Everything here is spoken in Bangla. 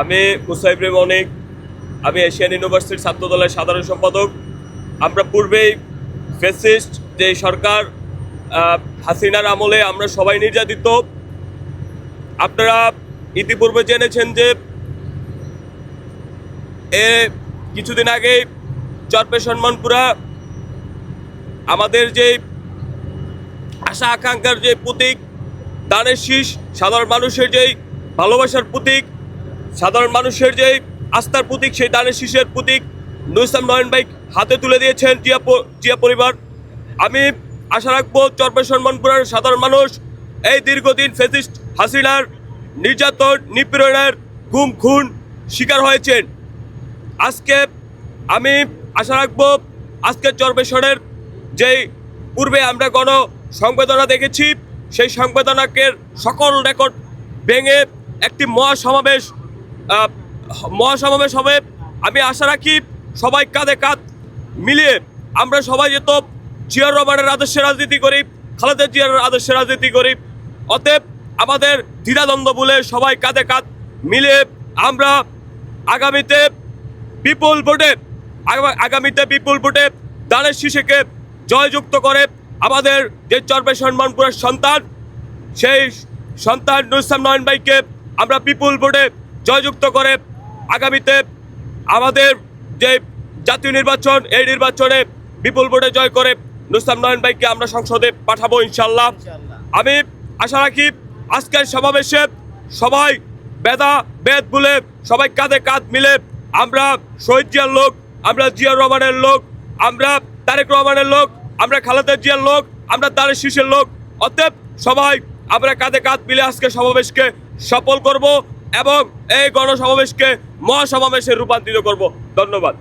আমি মুসা ইব্রাহিম অনেক, আমি এশিয়ান ইউনিভার্সিটির ছাত্র দলের সাধারণ সম্পাদক। আমরা পূর্বেই ফেসিস্ট যে সরকার হাসিনার আমলে আমরা সবাই নির্যাতিত। আপনারা ইতিপূর্বে জেনেছেন যে এ কিছুদিন আগে চরপে সম্মানপুরা আমাদের যে আশা আকাঙ্ক্ষার যে প্রতীক, দানের শীষ, সাধারণ মানুষের যেই ভালোবাসার প্রতীক সাধারণ মানুষের যে আস্থার প্রতীক, সেই দানের শীষের প্রতীক নুইসাম নয়ন বাইক হাতে তুলে দিয়েছেন জিয়া জিয়া পরিবার। আমি আশা রাখব চরপে সম্মানপুরের সাধারণ মানুষ, এই দীর্ঘদিন ফেসিস্ট হাসিনার নির্যাতন, নিপীড়নের গুম খুন শিকার হয়েছেন। আজকে আমি আশা রাখব আজকের চরবেশনের যেই পূর্বে আমরা গণ সংবেদনা দেখেছি, সেই সংবেদনাকে সকল রেকর্ড ভেঙে একটি মহাসমাবেশ মহাসমাবেশ হবে। আমি আশা রাখি সবাই কাঁধে কাঁধ মিলিয়ে আমরা সবাই যেত জিয়ার রহমানের আদর্শে রাজনীতি করি, খালেদা জিয়ার আদর্শে রাজনীতি করি। অতএব আমাদের দ্বিধাদ্বন্দ্ব বলে সবাই কাঁধে কাঁধ মিলে আমরা আগামীতে বিপুল ভোটে, আগা- আগামীতে বিপুল ভোটে দানের শিশুকে জয়যুক্ত করে আমাদের যে চর্বে সম্মানপুরের সন্তান, সেই সন্তান নুসাম নয়ন ভাইকে আমরা বিপুল ভোটে জয়যুক্ত করে আগামীতে আমাদের যে জাতীয় নির্বাচন, এই নির্বাচনে বিপুল ভোটে জয় করে নুসাম নয়ন ভাইকে আমরা সংসদে পাঠাবো ইনশাল্লাহ আমি আশা রাখি আজকের সমাবেশে সবাই বেদা, বেদ বলে সবাই কাঁধে কাঁধ মিলে আমরা শহীদ জিয়ার লোক, আমরা জিয়ার রহমানের লোক, আমরা তারেক রহমানের লোক, আমরা খালেদা জিয়ার লোক, আমরা তারেক শীষের লোক, অতএব সবাই আমরা কাঁধে কাঁধ মিলে আজকে সমাবেশকে সফল করব। এবং এই গণসমাবেশকে মহাসমাবেশে রূপান্তরিত করব। ধন্যবাদ।